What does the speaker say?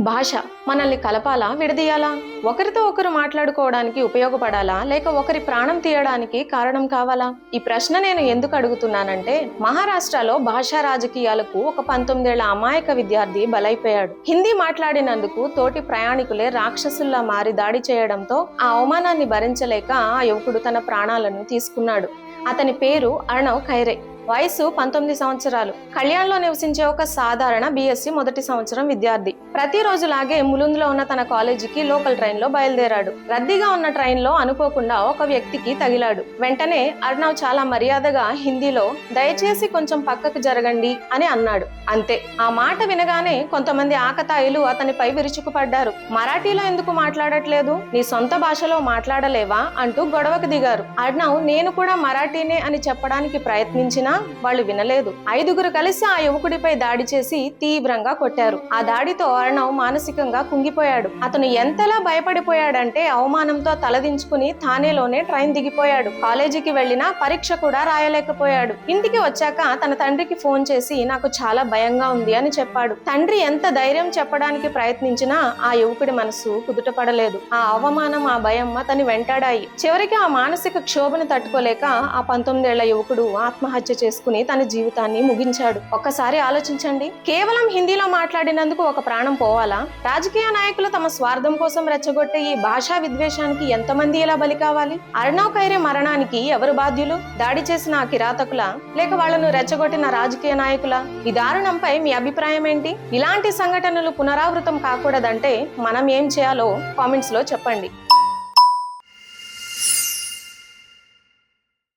భాష మనల్ని కలపాలా విడదీయాలా? ఒకరితో ఒకరు మాట్లాడుకోవడానికి ఉపయోగపడాలా? లేక ఒకరి ప్రాణం తీయడానికి కారణం కావాలా? ఈ ప్రశ్న నేను ఎందుకు అడుగుతున్నానంటే మహారాష్ట్రలో భాషా రాజకీయాలకు ఒక పంతొమ్మిదేళ్ళ అమాయక విద్యార్థి బలైపోయాడు. హిందీ మాట్లాడినందుకు తోటి ప్రయాణికులే రాక్షసుల్లా మారి దాడి చేయడంతో ఆ అవమానాన్ని భరించలేక ఆ యువకుడు తన ప్రాణాలను తీసుకున్నాడు. అతని పేరు అర్ణవ్ ఖైరే. వయసు పంతొమ్మిది సంవత్సరాలు. కళ్యాణ్లో నివసించే ఒక సాధారణ బీఎస్సీ మొదటి సంవత్సరం విద్యార్థి. ప్రతిరోజులాగే ములుందులో ఉన్న తన కాలేజీకి లోకల్ ట్రైన్లో బయలుదేరాడు. రద్దీగా ఉన్న ట్రైన్లో అనుకోకుండా ఒక వ్యక్తికి తగిలాడు. వెంటనే అర్ణవ్ చాలా మర్యాదగా హిందీలో దయచేసి కొంచెం పక్కకు జరగండి అని అన్నాడు. అంతే. ఆ మాట వినగానే కొంతమంది ఆకతాయిలు అతనిపై విరుచుకుపడ్డారు. మరాఠీలో ఎందుకు మాట్లాడట్లేదు? నీ సొంత భాషలో మాట్లాడలేవా? అంటూ గొడవకు దిగారు. అర్ణవ్ నేను కూడా మరాఠీనే అని చెప్పడానికి ప్రయత్నించినా వాళ్ళు వినలేదు. ఐదుగురు కలిసి ఆ యువకుడిపై దాడి చేసి తీవ్రంగా కొట్టారు. ఆ దాడితో అర్ణవ్ మానసికంగా కుంగిపోయాడు. అతను ఎంతలా భయపడిపోయాడంటే అవమానంతో తలదించుకుని థానేలోనే ట్రైన్ దిగిపోయాడు. కాలేజీకి వెళ్ళినా పరీక్ష కూడా రాయలేకపోయాడు. ఇంటికి వచ్చాక తన తండ్రికి ఫోన్ చేసి నాకు చాలా భయంగా ఉంది అని చెప్పాడు. తండ్రి ఎంత ధైర్యం చెప్పడానికి ప్రయత్నించినా ఆ యువకుడి మనసు కుదుటపడలేదు. ఆ అవమానం ఆ భయం అతని వెంటాడాయి. చివరికి ఆ మానసిక క్షోభను తట్టుకోలేక ఆ పంతొమ్మిదేళ్ళ యువకుడు ఆత్మహత్య చేసుకుని తన జీవితాన్ని ముగించాడు. ఒక్కసారి ఆలోచించండి. కేవలం హిందీలో మాట్లాడినందుకు ఒక ప్రాణం పోవాలా? రాజకీయ నాయకులు తమ స్వార్థం కోసం రెచ్చగొట్టే ఈ భాషా విద్వేషానికి ఎంతమంది ఇలా బలి కావాలి? అర్ణవ్ ఖైరే మరణానికి ఎవరు బాధ్యులు? దాడి చేసిన ఆ కిరాతకుల లేక వాళ్ళను రెచ్చగొట్టిన రాజకీయ నాయకుల? ఈ దారుణంపై మీ అభిప్రాయం ఏంటి? ఇలాంటి సంఘటనలు పునరావృతం కాకూడదంటే మనం ఏం చేయాలో కామెంట్స్లో చెప్పండి.